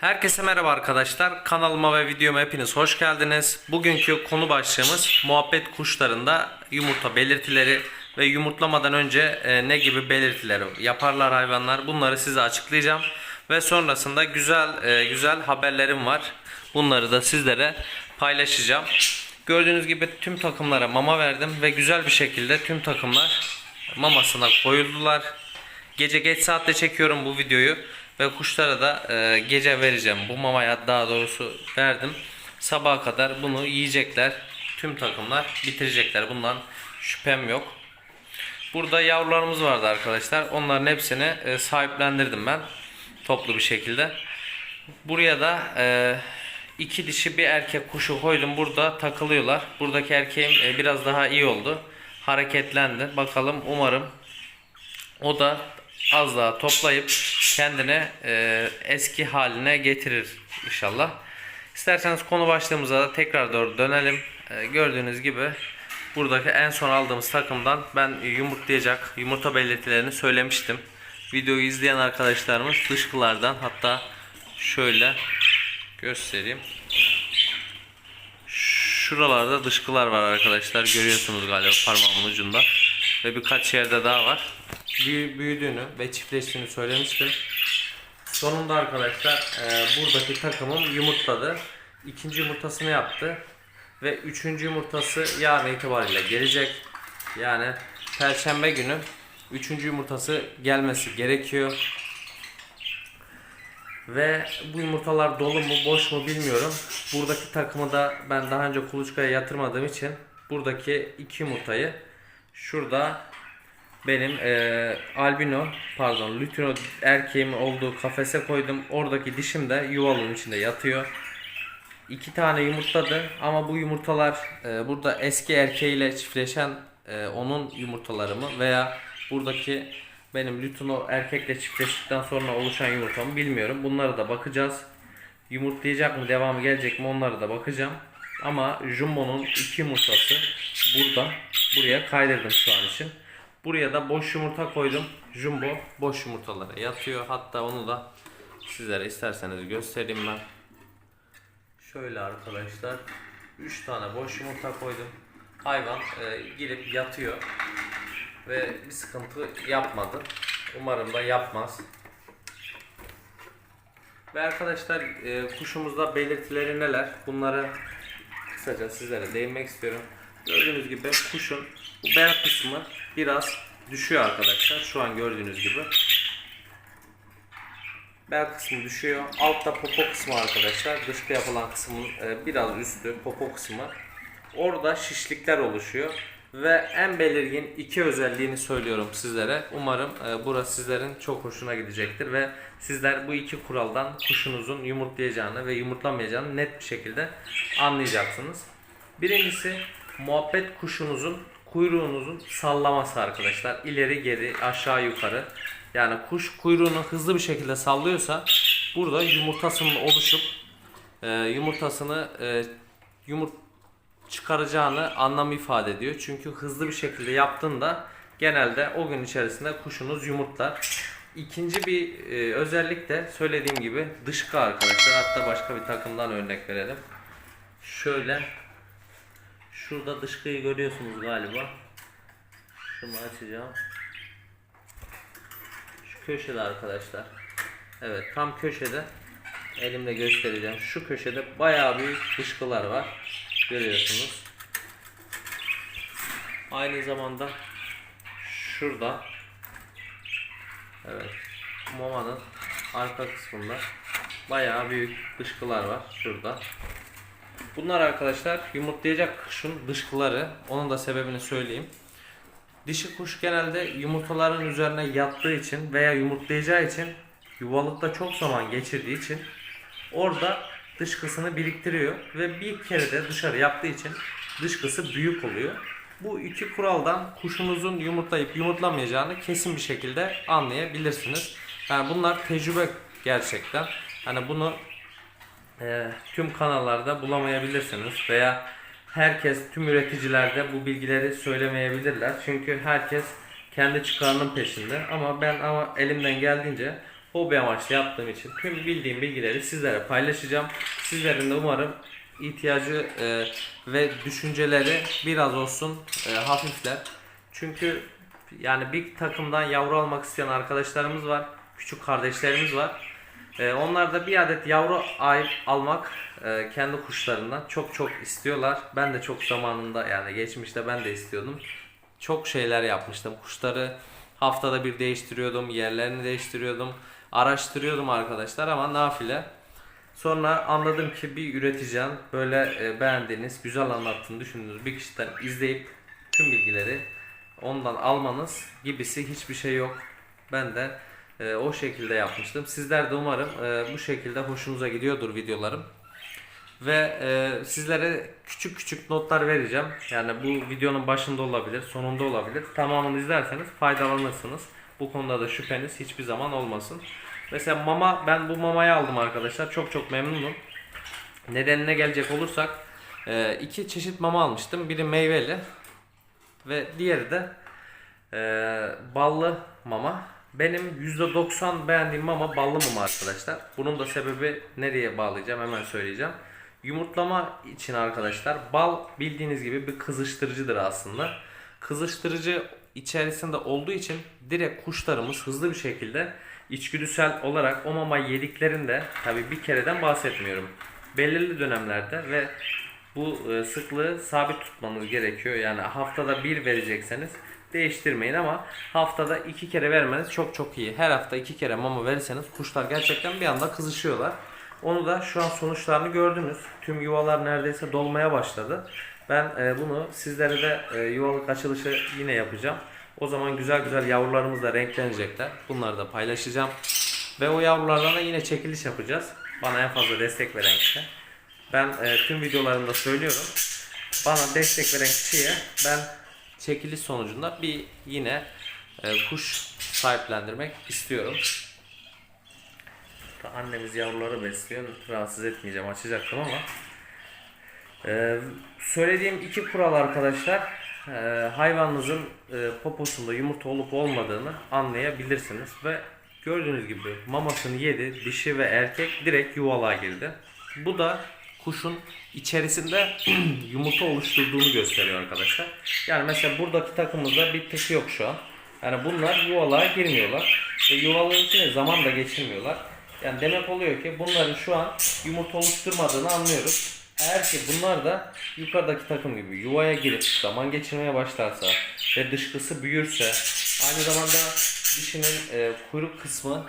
Herkese merhaba arkadaşlar. Kanalıma ve videoma hepiniz hoş geldiniz. Bugünkü konu başlığımız muhabbet kuşlarında yumurta belirtileri ve yumurtlamadan önce e, ne gibi belirtileri yaparlar hayvanlar. Bunları size açıklayacağım ve sonrasında güzel e, güzel haberlerim var. Bunları da sizlere paylaşacağım. Gördüğünüz gibi tüm takımlara mama verdim ve güzel bir şekilde tüm takımlar mamasına koyuldular. Gece geç saatte çekiyorum bu videoyu ve kuşlara da e, gece vereceğim. Bu mamaya daha doğrusu verdim. Sabaha kadar bunu yiyecekler. Tüm takımlar bitirecekler. Bundan şüphem yok. Burada yavrularımız vardı arkadaşlar. Onların hepsini e, sahiplendirdim ben. Toplu bir şekilde. Buraya da e, iki dişi bir erkek kuşu koydum. Burada takılıyorlar. Buradaki erkeğim e, biraz daha iyi oldu. Hareketlendi. Bakalım umarım o da az daha toplayıp kendine e, eski haline getirir inşallah. İsterseniz konu başlığımıza da tekrar doğru dönelim. E, gördüğünüz gibi buradaki en son aldığımız takımdan ben yumurtlayacak yumurta belirtilerini söylemiştim. Videoyu izleyen arkadaşlarımız dışkılardan hatta şöyle göstereyim. Şuralarda dışkılar var arkadaşlar. Görüyorsunuz galiba parmağımın ucunda. Ve birkaç yerde daha var. Büyü- büyüdüğünü ve çiftleştiğini söylemiştim. Sonunda arkadaşlar e, buradaki takımım yumurtladı. İkinci yumurtasını yaptı. Ve üçüncü yumurtası yarın itibariyle gelecek. Yani perşembe günü üçüncü yumurtası gelmesi gerekiyor. Ve bu yumurtalar dolu mu boş mu bilmiyorum. Buradaki takımı da ben daha önce kuluçkaya yatırmadığım için buradaki iki yumurtayı şurada benim eee, albino pardon lutino erkeğimin olduğu kafese koydum. Oradaki dişim de yuvalının içinde yatıyor. İki tane yumurtladı ama bu yumurtalar eee, burada eski erkeğiyle çiftleşen eee, onun yumurtaları mı veya buradaki benim lutino erkekle çiftleştikten sonra oluşan yumurta mı bilmiyorum. Bunlara da bakacağız. Yumurtlayacak mı devamı gelecek mi onlara da bakacağım. Ama Jumbo'nun iki yumurtası burada. Buraya kaydırdım şu an için. Buraya da boş yumurta koydum. Jumbo boş yumurtalara yatıyor. Hatta onu da sizlere isterseniz göstereyim ben. Şöyle arkadaşlar. 3 tane boş yumurta koydum. Hayvan e, girip yatıyor. Ve bir sıkıntı yapmadı. Umarım da yapmaz. Ve arkadaşlar e, kuşumuzda belirtileri neler? Bunları kısaca sizlere değinmek istiyorum. Gördüğünüz gibi kuşun bu beyaz kısmı biraz düşüyor arkadaşlar. Şu an gördüğünüz gibi. Bel kısmı düşüyor. Altta popo kısmı arkadaşlar. Dışkı yapılan kısmın e, biraz üstü popo kısmı. Orada şişlikler oluşuyor. Ve en belirgin iki özelliğini söylüyorum sizlere. Umarım e, burası sizlerin çok hoşuna gidecektir ve sizler bu iki kuraldan kuşunuzun yumurtlayacağını ve yumurtlamayacağını net bir şekilde anlayacaksınız. Birincisi muhabbet kuşunuzun kuyruğunuzun sallaması arkadaşlar. İleri geri aşağı yukarı. Yani kuş kuyruğunu hızlı bir şekilde sallıyorsa burada yumurtasının oluşup e, yumurtasını e, yumurt çıkaracağını anlam ifade ediyor. Çünkü hızlı bir şekilde yaptığında genelde o gün içerisinde kuşunuz yumurtlar. İkinci bir e, özellik de söylediğim gibi dışkı arkadaşlar. Hatta başka bir takımdan örnek verelim. Şöyle şurada dışkıyı görüyorsunuz galiba. Şunu açacağım. Şu köşede arkadaşlar. Evet tam köşede elimle göstereceğim. Şu köşede bayağı büyük dışkılar var. Görüyorsunuz. Aynı zamanda şurada Evet. Mamanın arka kısmında bayağı büyük dışkılar var şurada. Bunlar arkadaşlar yumurtlayacak kuşun dışkıları. Onun da sebebini söyleyeyim. Dişi kuş genelde yumurtaların üzerine yattığı için veya yumurtlayacağı için yuvalıkta çok zaman geçirdiği için orada dışkısını biriktiriyor ve bir kere de dışarı yaptığı için dışkısı büyük oluyor. Bu iki kuraldan kuşunuzun yumurtlayıp yumurtlamayacağını kesin bir şekilde anlayabilirsiniz. Yani bunlar tecrübe gerçekten. Hani bunu e, tüm kanallarda bulamayabilirsiniz veya herkes tüm üreticilerde bu bilgileri söylemeyebilirler. Çünkü herkes kendi çıkarının peşinde ama ben ama elimden geldiğince hobi amaçlı yaptığım için tüm bildiğim bilgileri sizlere paylaşacağım. Sizlerin de umarım ihtiyacı e, ve düşünceleri biraz olsun e, hafifler. Çünkü yani bir takımdan yavru almak isteyen arkadaşlarımız var. Küçük kardeşlerimiz var. E, onlar da bir adet yavru ayıp almak e, kendi kuşlarından çok çok istiyorlar. Ben de çok zamanında yani geçmişte ben de istiyordum. Çok şeyler yapmıştım. Kuşları haftada bir değiştiriyordum. Yerlerini değiştiriyordum. Araştırıyordum arkadaşlar ama nafile. Sonra anladım ki bir üreteceğim böyle e, beğendiğiniz, güzel anlattığını düşündüğünüz bir kişiden izleyip tüm bilgileri ondan almanız gibisi hiçbir şey yok. Ben de e, o şekilde yapmıştım. Sizler de umarım e, bu şekilde hoşunuza gidiyordur videolarım. Ve e, sizlere küçük küçük notlar vereceğim. Yani bu videonun başında olabilir, sonunda olabilir. Tamamını izlerseniz faydalanırsınız. Bu konuda da şüpheniz hiçbir zaman olmasın. Mesela mama, ben bu mamayı aldım arkadaşlar. Çok çok memnunum. Nedenine gelecek olursak e, iki çeşit mama almıştım. Biri meyveli ve diğeri de e, ballı mama. Benim %90 beğendiğim mama ballı mama arkadaşlar. Bunun da sebebi nereye bağlayacağım hemen söyleyeceğim. Yumurtlama için arkadaşlar bal bildiğiniz gibi bir kızıştırıcıdır aslında. Kızıştırıcı içerisinde olduğu için direkt kuşlarımız hızlı bir şekilde içgüdüsel olarak o mamayı yediklerinde tabi bir kereden bahsetmiyorum. Belirli dönemlerde ve bu e, sıklığı sabit tutmanız gerekiyor. Yani haftada bir verecekseniz değiştirmeyin ama haftada iki kere vermeniz çok çok iyi. Her hafta iki kere mama verirseniz kuşlar gerçekten bir anda kızışıyorlar. Onu da şu an sonuçlarını gördünüz. Tüm yuvalar neredeyse dolmaya başladı. Ben e, bunu sizlere de e, yuvalık açılışı yine yapacağım. O zaman güzel güzel yavrularımız da renklenecekler. Bunları da paylaşacağım. Ve o yavrulardan da yine çekiliş yapacağız. Bana en fazla destek veren kişi. Ben e, tüm videolarımda söylüyorum. Bana destek veren kişiye ben çekiliş sonucunda bir yine e, kuş sahiplendirmek istiyorum. Annemiz yavruları besliyor. Rahatsız etmeyeceğim. Açacaktım ama. Ee, söylediğim iki kural arkadaşlar. e, hayvanınızın e, poposunda yumurta olup olmadığını anlayabilirsiniz. Ve gördüğünüz gibi mamasını yedi. Dişi ve erkek direkt yuvalığa girdi. Bu da kuşun içerisinde yumurta oluşturduğunu gösteriyor arkadaşlar. Yani mesela buradaki takımımızda bir tek yok şu an. Yani bunlar yuvalığa girmiyorlar. Ve yuvalığın içine zaman da geçirmiyorlar. Yani demek oluyor ki bunların şu an yumurta oluşturmadığını anlıyoruz. Eğer ki bunlar da yukarıdaki takım gibi yuvaya girip zaman geçirmeye başlarsa ve dışkısı büyürse aynı zamanda dişinin e, kuyruk kısmı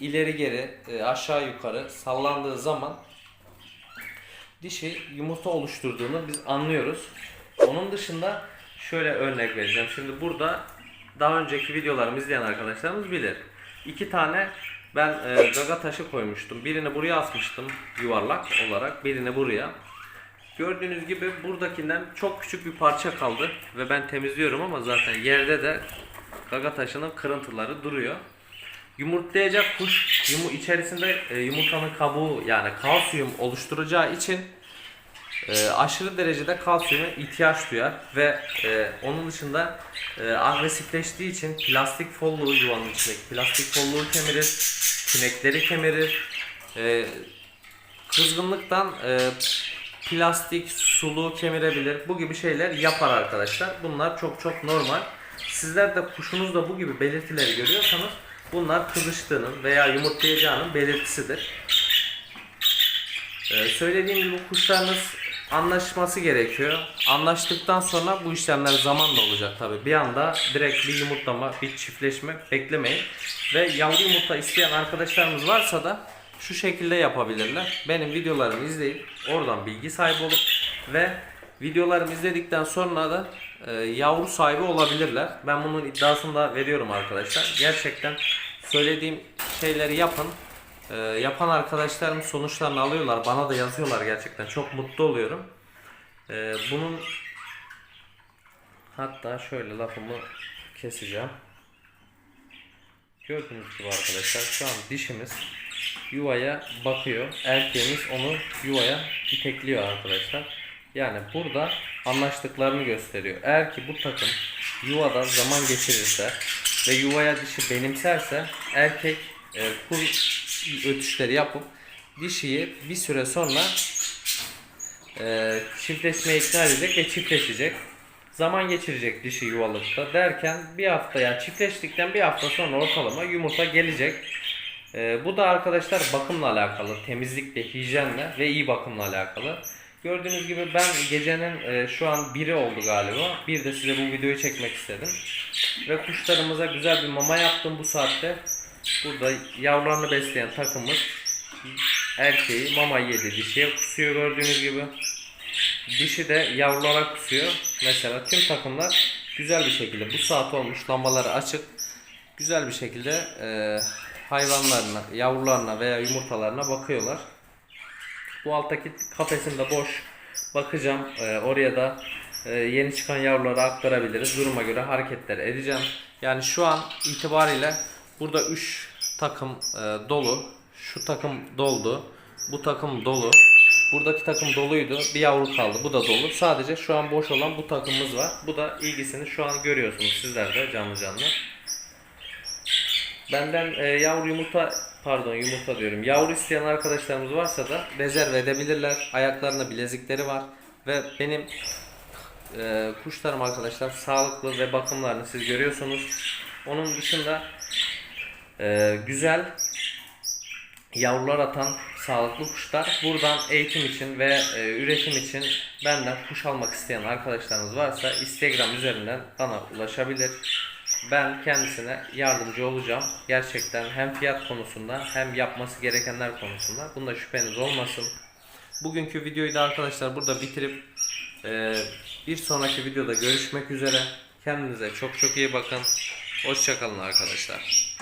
ileri geri e, aşağı yukarı sallandığı zaman dişi yumurta oluşturduğunu biz anlıyoruz. Onun dışında şöyle örnek vereceğim. Şimdi burada daha önceki videolarımı izleyen arkadaşlarımız bilir. İki tane ben e, gaga taşı koymuştum. Birini buraya asmıştım yuvarlak olarak. Birini buraya. Gördüğünüz gibi buradakinden çok küçük bir parça kaldı. Ve ben temizliyorum ama zaten yerde de gaga taşının kırıntıları duruyor. Yumurtlayacak kuş yumu içerisinde e, yumurtanın kabuğu yani kalsiyum oluşturacağı için e, aşırı derecede kalsiyuma ihtiyaç duyar ve e, onun dışında e, agresifleştiği için plastik folluğu yuvanın içindeki plastik folluğu kemirir, tünekleri kemirir. E, kızgınlıktan e, plastik suluğu kemirebilir. Bu gibi şeyler yapar arkadaşlar. Bunlar çok çok normal. Sizler de kuşunuzda bu gibi belirtileri görüyorsanız bunlar kızıştığının veya yumurtlayacağının belirtisidir. Ee, söylediğim gibi kuşlarınız anlaşması gerekiyor. Anlaştıktan sonra bu işlemler zamanla olacak tabi. Bir anda direkt bir yumurtlama, bir çiftleşme beklemeyin. Ve yavru yumurta isteyen arkadaşlarımız varsa da şu şekilde yapabilirler. Benim videolarımı izleyip oradan bilgi sahibi olup ve videolarımı izledikten sonra da e, yavru sahibi olabilirler. Ben bunun iddiasını da veriyorum arkadaşlar. Gerçekten söylediğim şeyleri yapın. Ee, yapan arkadaşlarım sonuçlarını alıyorlar. Bana da yazıyorlar gerçekten. Çok mutlu oluyorum. Ee, bunun hatta şöyle lafımı keseceğim. Gördüğünüz gibi arkadaşlar şu an dişimiz yuvaya bakıyor. Erkeğimiz onu yuvaya itekliyor arkadaşlar. Yani burada anlaştıklarını gösteriyor. Eğer ki bu takım yuvada zaman geçirirse ve yuvaya dişi benimserse erkek e, kur ötüşleri yapıp dişiyi bir süre sonra e, çiftleşmeye ikna edecek ve çiftleşecek. Zaman geçirecek dişi yuvalıkta derken bir hafta yani çiftleştikten bir hafta sonra ortalama yumurta gelecek. E, bu da arkadaşlar bakımla alakalı, temizlikle, hijyenle ve iyi bakımla alakalı. Gördüğünüz gibi ben gecenin e, şu an biri oldu galiba. Bir de size bu videoyu çekmek istedim. Ve kuşlarımıza güzel bir mama yaptım bu saatte. Burada yavrularını besleyen takımız erkeği mama yedi dişiye kusuyor gördüğünüz gibi. Dişi de yavrulara kusuyor. Mesela tüm takımlar güzel bir şekilde bu saat olmuş lambaları açık. Güzel bir şekilde e, hayvanlarına, yavrularına veya yumurtalarına bakıyorlar. Bu alttaki kafesim de boş. Bakacağım e, oraya da e, yeni çıkan yavruları aktarabiliriz. Duruma göre hareketler edeceğim. Yani şu an itibariyle burada 3 takım e, dolu. Şu takım doldu. Bu takım dolu. Buradaki takım doluydu. Bir yavru kaldı. Bu da dolu. Sadece şu an boş olan bu takımımız var. Bu da ilgisini şu an görüyorsunuz sizler de canlı canlı. Benden e, yavru yumurta pardon yumurta diyorum. Yavru isteyen arkadaşlarımız varsa da rezerv edebilirler. Ayaklarında bilezikleri var ve benim e, kuşlarım arkadaşlar sağlıklı ve bakımlarını siz görüyorsunuz. Onun dışında e, güzel yavrular atan sağlıklı kuşlar. Buradan eğitim için ve e, üretim için benden kuş almak isteyen arkadaşlarınız varsa Instagram üzerinden bana ulaşabilir. Ben kendisine yardımcı olacağım. Gerçekten hem fiyat konusunda hem yapması gerekenler konusunda. Bunda şüpheniz olmasın. Bugünkü videoyu da arkadaşlar burada bitirip e, bir sonraki videoda görüşmek üzere. Kendinize çok çok iyi bakın. Hoşçakalın arkadaşlar.